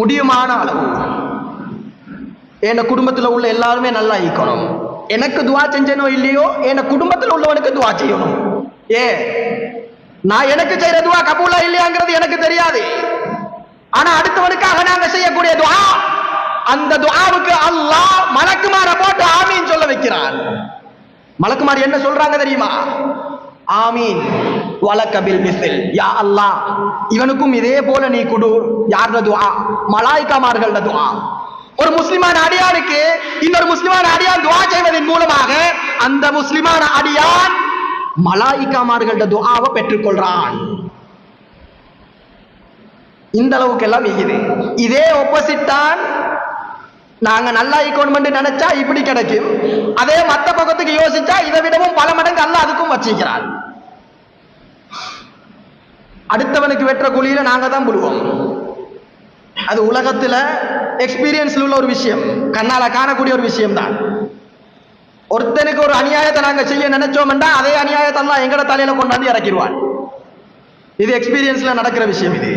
முடியுமான அளவு என் குடும்பத்தில் உள்ள எல்லாருமே நல்லா ஈக்கணும் எனக்கு துவா செஞ்சனோ இல்லையோ என் குடும்பத்தில் உள்ளவனுக்கு துவா செய்யணும். ஏ நான் எனக்கு செய்யற துவா கபூலா இல்லையாங்கிறது எனக்கு தெரியாது. ஆனா அடுத்தவனுக்காக நாங்க செய்யக்கூடிய துவா அந்த துவாவுக்கு அல்லாஹ் மலக்குமார போட்டு ஆமீன் சொல்ல வைக்கிறான். மலக்குமார் என்ன சொல்றாங்க தெரியுமா? ஆமீன். வலக்கபில் மிசில் யா அல்லாஹ் இவனுக்கும் இதே போல நீ குடு. யார்ட துவா மலாய்க்காமார்கள்ட துவா ஒரு முஸ்லிமான அடியானுக்கு இன்னொரு முஸ்லிமான அடியான் துவா செய்வதன் மூலமாக அந்த முஸ்லிமான அடியான் மலாய்க்காமார்கள்ட துவாவை பெற்றுக்கொள்றான். இந்த அளவுக்கு எல்லாம் இருக்குது இதே ஒப்போசிட் தான் நாங்க நல்லா ஈக்கோன்மெண்ட் நினைச்சா இப்படி கிடைக்கும். அதே மத்த பக்கத்துக்கு யோசிச்சா இதை விடவும் பல மடங்கு அல்ல அதுக்கும் வச்சிக்கிறான் அடுத்தவனுக்கு வெற்ற குழியில நாங்கள் தான் புழுவோம். அது உலகத்தில் எக்ஸ்பீரியன்ஸில் உள்ள ஒரு விஷயம். கண்ணால் காணக்கூடிய ஒரு விஷயம் தான். ஒருத்தனுக்கு ஒரு அநியாயத்தை நாங்கள் செய்ய நினைச்சோம்டா அதே அநியாயத்தெல்லாம் எங்கட தலையில கொண்டாந்து இறக்கிடுவான். இது எக்ஸ்பீரியன்ஸில் நடக்கிற விஷயம் இது.